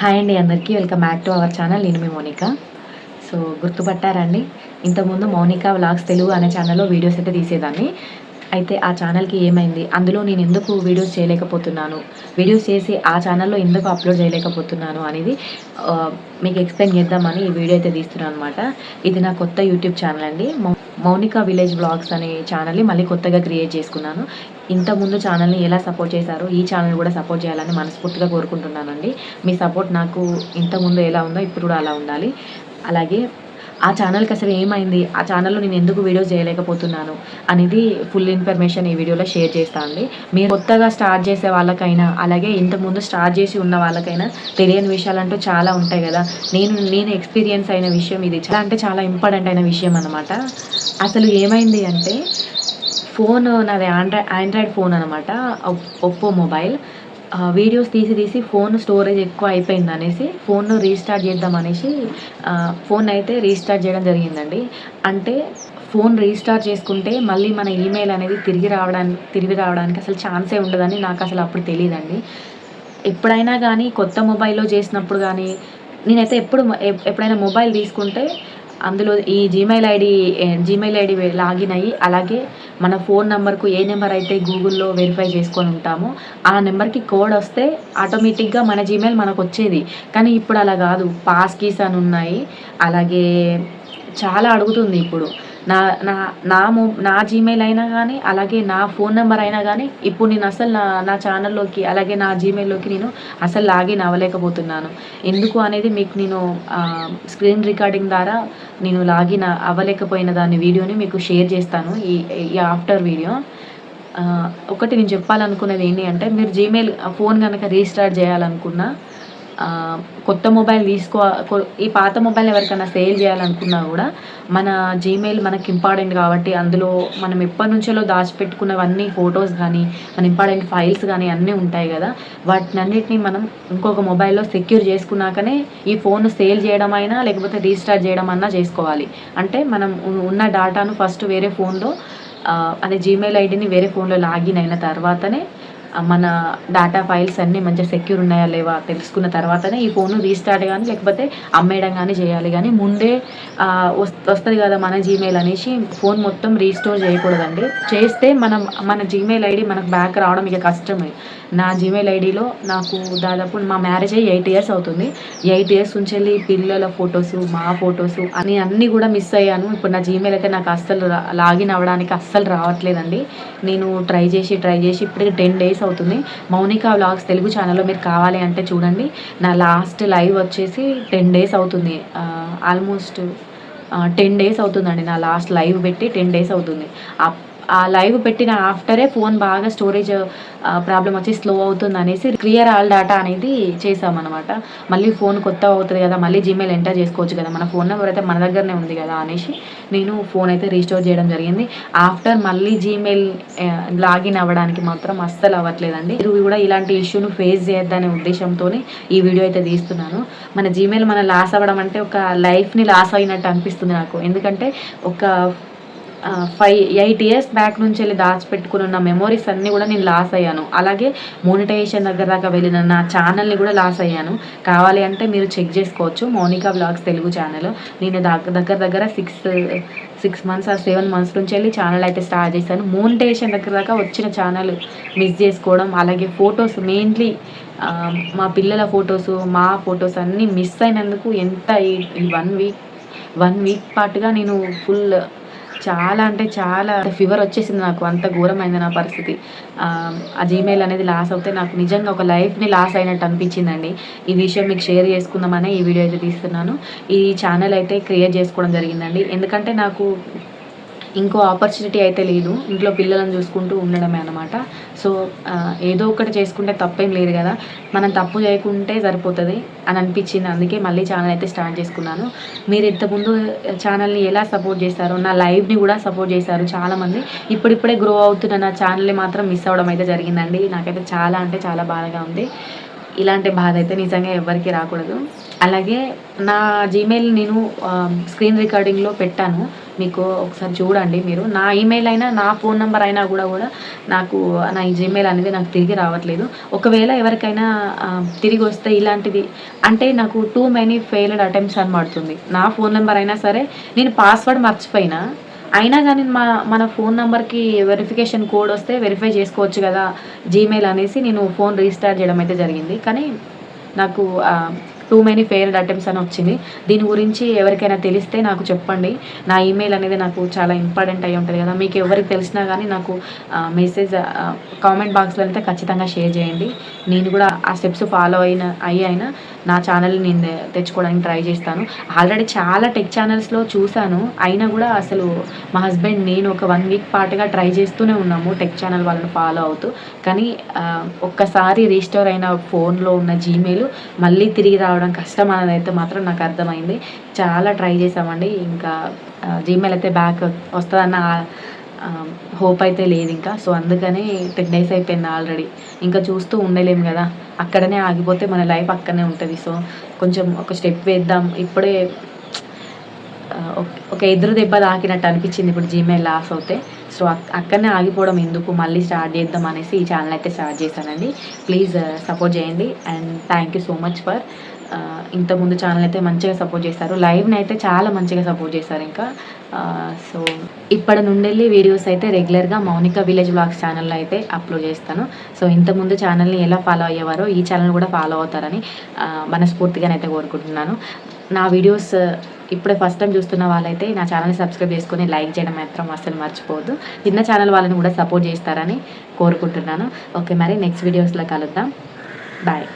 Hi అండి అందరికీ. Welcome back to our channel నేను మీ మోనిక. సో గుర్తుపట్టారండి? ఇంతకుముందు మౌనిక వ్లాగ్స్ తెలుగు అనే ఛానల్లో వీడియోస్ అయితే తీసేదాన్ని. అయితే ఆ ఛానల్కి ఏమైంది? అందులో నేను ఎందుకు వీడియోస్ చేయలేకపోతున్నాను? వీడియోస్ చేసి ఆ ఛానల్లో ఎందుకు అప్లోడ్ చేయలేకపోతున్నాను అనేది మీకు ఎక్స్ప్లెయిన్ చేద్దామని ఈ వీడియో అయితే తీస్తున్నాను అనమాట ఇది నా కొత్త యూట్యూబ్ ఛానల్ అండి. మౌనిక విలేజ్ బ్లాగ్స్ అనే ఛానల్ని మళ్ళీ కొత్తగా క్రియేట్ చేసుకున్నాను. ఇంతకుముందు ఛానల్ని ఎలా సపోర్ట్ చేశారో ఈ ఛానల్ కూడా సపోర్ట్ చేయాలని మనస్ఫూర్తిగా కోరుకుంటున్నానండి. మీ సపోర్ట్ నాకు ఇంతకుముందు ఎలా ఉందో ఇప్పుడు కూడా అలా ఉండాలి. అలాగే ఆ ఛానల్కి అసలు ఏమైంది? ఆ ఛానల్లో నేను ఎందుకు వీడియోస్ చేయలేకపోతున్నాను? అనేది ఫుల్ ఇన్ఫర్మేషన్ ఈ వీడియోలో షేర్ చేస్తాను అండి. మీరు కొత్తగా స్టార్ట్ చేసే వాళ్ళకైనా అలాగే ఇంతకుముందు స్టార్ట్ చేసి ఉన్న వాళ్ళకైనా తెలియని విషయాలు అంటూ చాలా ఉంటాయి కదా. నేను నేను ఎక్స్పీరియన్స్ అయిన విషయం ఇది. చాలా అంటే చాలా ఇంపార్టెంట్ అయిన విషయం అనమాట అసలు ఏమైంది అంటే ఫోన్ నాది ఆండ్రాయిడ్ ఆండ్రాయిడ్ ఫోన్ అనమాట ఒప్పో మొబైల్. వీడియోస్ తీసి తీసి ఫోన్ స్టోరేజ్ ఎక్కువ అయిపోయింది అనేసి ఫోన్ రీస్టార్ట్ చేద్దాం అనేసి ఫోన్ అయితే రీస్టార్ట్ చేయడం జరిగిందండి. అంటే ఫోన్ రీస్టార్ట్ చేసుకుంటే మళ్ళీ మన ఈమెయిల్ అనేది తిరిగి రావడానికి తిరిగి రావడానికి అసలు ఛాన్సే ఉండదని నాకు అసలు అప్పుడు తెలియదండి ఎప్పుడైనా కానీ కొత్త మొబైల్లో చేసినప్పుడు కానీ నేనైతే ఎప్పుడు ఎప్పుడైనా మొబైల్ తీసుకుంటే అందులో ఈ Gmail ID Gmail ID login అయ్యి అలాగే మన ఫోన్ నెంబర్కు ఏ నెంబర్ అయితే గూగుల్లో వెరిఫై చేసుకొని ఉంటామో ఆ నెంబర్కి కోడ్ వస్తే ఆటోమేటిక్గా మన జీమెయిల్ మనకు వచ్చేది. కానీ ఇప్పుడు అలా కాదు. పాస్ కీస్ అని ఉన్నాయి. అలాగే చాలా అడుగుతుంది ఇప్పుడు. నా నా నా మొ నా జీమెయిల్ అయినా కానీ అలాగే నా ఫోన్ నెంబర్ అయినా కానీ ఇప్పుడు నేను అసలు నా నా ఛానల్లోకి అలాగే నా జీమెయిల్లోకి నేను అసలు లాగిన్ అవ్వలేకపోతున్నాను. ఎందుకు అనేది మీకు నేను స్క్రీన్ రికార్డింగ్ ద్వారా నేను లాగిన్ అవ్వలేకపోయిన దాని వీడియోని మీకు షేర్ చేస్తాను ఈ ఈ ఆఫ్టర్ వీడియో ఒకటి నేను చెప్పాలనుకున్నది ఏంటి అంటే మీరు జీమెయిల్ ఫోన్ కనుక రీస్టార్ట్ చేయాలనుకున్నా కొత్త మొబైల్ తీసుకో ఈ పాత మొబైల్ ఎవరికైనా సేల్ చేయాలనుకున్నా కూడా మన జీమెయిల్ మనకి ఇంపార్టెంట్ కాబట్టి అందులో మనం ఎప్పటి నుంచో దాచిపెట్టుకున్నవన్నీ ఫొటోస్ కానీ మన ఇంపార్టెంట్ ఫైల్స్ కానీ అన్నీ ఉంటాయి కదా. వాటిని అన్నిటిని మనం ఇంకొక మొబైల్లో సెక్యూర్ చేసుకున్నాకనే ఈ ఫోన్ సేల్ చేయడం అయినా లేకపోతే రీస్టార్ట్ చేయడం అన్నా చేసుకోవాలి. అంటే మనం ఉన్న డేటాను ఫస్ట్ వేరే ఫోన్లో ఆ, అదే జీమెయిల్ ఐడిని వేరే ఫోన్లో లాగిన్ అయిన తర్వాతనే మన డేటా ఫైల్స్ అన్నీ మంచిగా సెక్యూర్ ఉన్నాయా లేవా తెలుసుకున్న తర్వాతనే ఈ ఫోన్ రీస్టార్ట్ కానీ లేకపోతే అమ్మేయడం కానీ చేయాలి. కానీ ముందే వస్తుంది కదా మన జీమెయిల్ అనేసి ఫోన్ మొత్తం రీస్టోర్ చేయకూడదండి. చేస్తే మనం మన జీమెయిల్ ఐడి మనకు బ్యాక్ రావడం ఇక కష్టమే. నా జీమెయిల్ ఐడిలో నాకు దాదాపు మా మ్యారేజ్ అయ్యి ఎయిట్ ఇయర్స్ అవుతుంది. ఎయిట్ ఇయర్స్ నుంచి వెళ్ళి పిల్లల ఫొటోస్ మా ఫొటోస్ అని అన్నీ కూడా మిస్ అయ్యాను. ఇప్పుడు నా జీమెయిల్ అయితే నాకు అస్సలు లాగిన్ అవ్వడానికి అస్సలు రావట్లేదండి. నేను ట్రై చేసి ట్రై చేసి ఇప్పటికి టెన్ డేస్ అవుతుంది. మౌనిక వ్లాగ్స్ తెలుగు ఛానల్లో మీరు కావాలి అంటే చూడండి. నా లాస్ట్ లైవ్ వచ్చేసి టెన్ డేస్ అవుతుంది. ఆల్మోస్ట్ టెన్ డేస్ అవుతుందండి నా లాస్ట్ లైవ్ పెట్టి టెన్ డేస్ అవుతుంది. ఆ లైవ్ పెట్టిన ఆఫ్టరే ఫోన్ బాగా స్టోరేజ్ ప్రాబ్లం వచ్చి స్లో అవుతుంది అనేసి క్లియర్ ఆల్ డేటా అనేది చేసామన్నమాట మళ్ళీ ఫోన్ కొత్త అవుతుంది కదా మళ్ళీ జీమెయిల్ ఎంటర్ చేసుకోవచ్చు కదా. మన ఫోన్ నెంబర్ అయితే మన దగ్గరనే ఉంది కదా అనేసి నేను ఫోన్ అయితే రీస్టోర్ చేయడం జరిగింది. ఆఫ్టర్ మళ్ళీ జీమెయిల్ లాగిన్ అవ్వడానికి మాత్రం అస్సలు అవ్వట్లేదండి. మీరు కూడా ఇలాంటి ఇష్యూను ఫేస్ చేయొద్దనే ఉద్దేశంతో ఈ వీడియో అయితే తీస్తున్నాను. మన జీమెయిల్ మన లాస్ అవ్వడం అంటే ఒక లైఫ్ని లాస్ అయినట్టు అనిపిస్తుంది నాకు. ఎందుకంటే ఒక ఫైవ్ ఎయిట్ ఇయర్స్ బ్యాక్ నుంచి వెళ్ళి దాచిపెట్టుకుని ఉన్న మెమోరీస్ అన్నీ కూడా నేను లాస్ అయ్యాను. అలాగే మోనిటైజేషన్ దగ్గర దాకా వెళ్ళిన నా ఛానల్ని కూడా లాస్ అయ్యాను. కావాలి అంటే మీరు చెక్ చేసుకోవచ్చు. మోనికా బ్లాగ్స్ తెలుగు ఛానల్ నేను దగ్గర దగ్గర దగ్గర సిక్స్ సిక్స్ మంత్స్ ఆ సెవెన్ మంత్స్ నుంచి వెళ్ళి ఛానల్ అయితే స్టార్ట్ చేశాను. మోనిటైజేషన్ దగ్గర దాకా వచ్చిన ఛానల్ మిస్ చేసుకోవడం అలాగే ఫొటోస్ మెయిన్లీ మా పిల్లల ఫొటోస్ మా ఫొటోస్ అన్నీ మిస్ అయినందుకు ఎంత ఈ వన్ వీక్ వన్ వీక్ పాటుగా నేను ఫుల్ చాలా అంటే చాలా ఫీవర్ వచ్చేసింది నాకు అంత ఘోరమైంది నా పరిస్థితి. ఆ, జీమెయిల్ అనేది లాస్ అవుతే నాకు నిజంగా ఒక లైఫ్ని లాస్ అయినట్టు అనిపించిందండి. ఈ విషయం మీకు షేర్ చేసుకుందామనే ఈ వీడియో అయితే తీస్తున్నాను. ఈ ఛానల్ అయితే క్రియేట్ చేసుకోవడం జరిగిందండి. ఎందుకంటే నాకు ఇంకో ఆపర్చునిటీ అయితే లేదు. ఇంట్లో పిల్లలను చూసుకుంటూ ఉండడమే అనమాట సో ఏదో ఒకటి చేసుకుంటే తప్పేం లేదు కదా. మనం తప్పు చేయకుంటే సరిపోతుంది అని అనిపించింది. అందుకే మళ్ళీ ఛానల్ అయితే స్టార్ట్ చేసుకున్నాను. మీరు ఇంతకుముందు ఛానల్ని ఎలా సపోర్ట్ చేశారు నా లైవ్ని కూడా సపోర్ట్ చేశారు చాలామంది. ఇప్పుడిప్పుడే గ్రో అవుతున్న నా ఛానల్ని మాత్రం మిస్ అవ్వడం అయితే జరిగిందండి. నాకైతే చాలా అంటే చాలా బాధగా ఉంది. ఇలాంటి బాధ అయితే నిజంగా ఎవరికి రాకూడదు. అలాగే నా జీమెయిల్ నేను స్క్రీన్ రికార్డింగ్లో పెట్టాను. మీకు ఒకసారి చూడండి మీరు. నా ఈమెయిల్ అయినా నా ఫోన్ నెంబర్ అయినా కూడా కూడా నాకు నా ఈ జీమెయిల్ అనేది నాకు తిరిగి రావట్లేదు. ఒకవేళ ఎవరికైనా తిరిగి వస్తే ఇలాంటిది. అంటే నాకు టూ మెనీ ఫెయిల్డ్ అటెంప్ట్స్ అని పడుతుంది. నా ఫోన్ నెంబర్ అయినా సరే నేను పాస్వర్డ్ మర్చిపోయినా అయినా కానీ మా మన ఫోన్ నెంబర్కి వెరిఫికేషన్ కోడ్ వస్తే వెరిఫై చేసుకోవచ్చు కదా జీమెయిల్ అనేసి నేను ఫోన్ రీస్టార్ట్ చేయడం అయితే జరిగింది. కానీ నాకు టూ మెనీ ఫెయిల్డ్ అటెంప్ట్స్ అని వచ్చింది. దీని గురించి ఎవరికైనా తెలిస్తే నాకు చెప్పండి. నా ఈమెయిల్ అనేది నాకు చాలా ఇంపార్టెంట్ అయి ఉంటుంది కదా. మీకు ఎవరికి తెలిసినా కానీ నాకు మెసేజ్ కామెంట్ బాక్స్లో అయితే ఖచ్చితంగా షేర్ చేయండి. నేను కూడా ఆ స్టెప్స్ ఫాలో అయిన అయ్యి అయినా నా ఛానల్ని నేను తెచ్చుకోవడానికి ట్రై చేస్తాను. ఆల్రెడీ చాలా టెక్ ఛానల్స్లో చూశాను. అయినా కూడా అసలు మా హస్బెండ్ నేను ఒక వన్ వీక్ పాటుగా ట్రై చేస్తూనే ఉన్నాము టెక్ ఛానల్ వాళ్ళని ఫాలో అవుతూ. కానీ ఒక్కసారి రిజిస్టోర్ అయిన ఫోన్లో ఉన్న జీమెయిల్ మళ్ళీ తిరిగి రావడం కష్టం అనేది అయితే మాత్రం నాకు అర్థమైంది. చాలా ట్రై చేసామండి ఇంకా జీమెయిల్ అయితే బ్యాక్ వస్తుందన్న హోప్ అయితే లేదు ఇంకా. సో అందుకని టెన్ డేస్ అయిపోయింది ఆల్రెడీ ఇంకా చూస్తూ ఉండలేము కదా. అక్కడనే ఆగిపోతే మన లైఫ్ అక్కడనే ఉంటుంది. సో కొంచెం ఒక స్టెప్ వేద్దాం. ఇప్పుడే ఒక- ఎదురు దెబ్బ తాకినట్టు అనిపించింది ఇప్పుడు జీమెయిల్ లాస్ అవుతే సో అక్కడనే ఆగిపోవడం ఎందుకు? మళ్ళీ స్టార్ట్ చేద్దాం అనేసి ఈ ఛానల్ అయితే స్టార్ట్ చేశానండి. ప్లీజ్ సపోర్ట్ uh, చేయండి. And thank you so much for ఇంతకుముందు ఛానల్ అయితే మంచిగా సపోర్ట్ చేశారు. లైవ్ని అయితే చాలా మంచిగా సపోర్ట్ చేశారు ఇంకా. సో ఇప్పటి నుండి వీడియోస్ అయితే రెగ్యులర్గా మౌనిక విలేజ్ బ్లాగ్స్ ఛానల్లో అయితే అప్లోడ్ చేస్తాను. సో ఇంతకుముందు ఛానల్ని ఎలా ఫాలో అయ్యేవారో ఈ ఛానల్ కూడా ఫాలో అవుతారని మనస్ఫూర్తిగానైతే కోరుకుంటున్నాను. నా వీడియోస్ ఇప్పుడే ఫస్ట్ టైం చూస్తున్న వాళ్ళైతే నా ఛానల్ని సబ్స్క్రైబ్ చేసుకొని లైక్ చేయడం మాత్రం అస్సలు మర్చిపోవద్దు. చిన్న ఛానల్ వాళ్ళని కూడా సపోర్ట్ చేస్తారని కోరుకుంటున్నాను. ఓకే మరి నెక్స్ట్ వీడియోస్లో కలుద్దాం. బాయ్